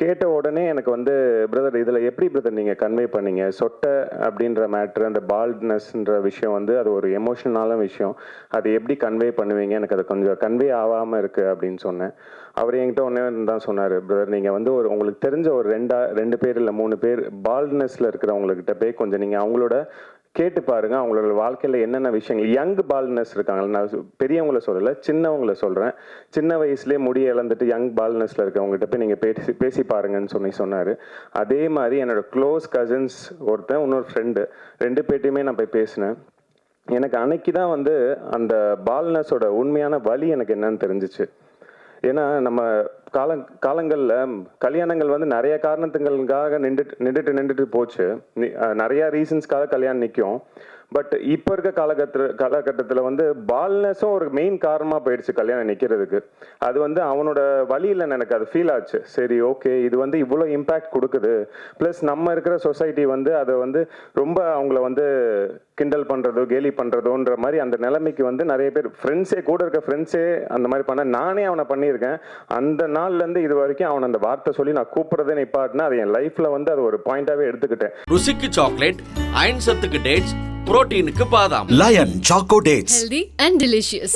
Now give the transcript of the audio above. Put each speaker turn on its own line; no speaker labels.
கேட்ட உடனே எனக்கு வந்து பிரதர் இதில் எப்படி பிரதர் நீங்கள் கன்வே பண்ணீங்க? சொட்டை அப்படின்ற மேட்ரு அந்த பால்ட்னஸ்ன்ற விஷயம் வந்து அது ஒரு எமோஷனலான விஷயம். அது எப்படி கன்வே பண்ணுவீங்க? எனக்கு அது கொஞ்சம் கன்வே ஆகாமல் இருக்குது அப்படின்னு சொன்னேன். அவர் என்கிட்ட ஒன்று தான் சொன்னார் பிரதர் நீங்கள் வந்து ஒரு உங்களுக்கு தெரிஞ்ச ஒரு ரெண்டா ரெண்டு பேர் இல்லை மூணு பேர் பால்ட்னஸில் இருக்கிறவங்கக்கிட்ட போய் கொஞ்சம் நீங்கள் அவங்களோட கேட்டு பாருங்க அவங்களோட வாழ்க்கையில என்னென்ன விஷயங்கள். யங் பால்னஸ் இருக்காங்க நான் பெரியவங்கள சொல்லல சின்னவங்கள சொல்றேன். சின்ன வயசுலயே முடி இழந்துட்டு யங் பால்னஸ்ல இருக்கவங்ககிட்ட போய் நீங்க பேசி பேசி பாருங்கன்னு சொல்லி சொன்னாரு. அதே மாதிரி என்னோட க்ளோஸ் கசின்ஸ் ஒருத்தன் இன்னொரு ஃப்ரெண்டு ரெண்டு பேர்ட்டையுமே நான் போய் பேசினேன். எனக்கு அன்னைக்கு தான் வந்து அந்த பால்னஸோட உண்மையான வழி எனக்கு என்னன்னு தெரிஞ்சிச்சு. ஏன்னா நம்ம கால காலங்களில் கல்யாணங்கள் வந்து நிறைய காரணத்துங்களுக்காக நின்றுட்டு நின்றுட்டு நின்றுட்டு போச்சு. நிறையா நிறைய ரீசன்ஸ்க்காக கல்யாணம் நிற்கும் பட் இப்போ இருக்க காலகட்ட காலகட்டத்தில் வந்து பால்னஸும் ஒரு மெயின் காரணமாக போயிடுச்சு கல்யாணம் நிற்கிறதுக்கு அது வந்து அவனோட வழியில் எனக்கு அது ஃபீல் ஆச்சு. சரி ஓகே இது வந்து இவ்வளோ இம்பேக்ட் கொடுக்குது. ப்ளஸ் நம்ம இருக்கிற சொசைட்டி வந்து அதை வந்து ரொம்ப அவங்கள வந்து கிண்டல் பண்ணுறதோ கேலி பண்ணுறதோன்ற மாதிரி அந்த நிலைமைக்கு வந்து நிறைய பேர் ஃப்ரெண்ட்ஸே கூட இருக்க ஃப்ரெண்ட்ஸே அந்த மாதிரி பண்ண நானே அவனை பண்ணியிருக்கேன். அந்த நாள்லேருந்து இது வரைக்கும் அவன் அந்த வார்த்தை சொல்லி நான் கூப்பிட்றதே நிப்பாட்டினா அது என் லைஃப்பில் வந்து அது ஒரு பாயிண்டாகவே எடுத்துக்கிட்டேன்.
ருசிக்கு சாக்லேட் அயன் சத்துக்கு டேட்ஸ் புரோட்டீனுக்கு பாதாம்.
Lion choco dates
healthy and delicious.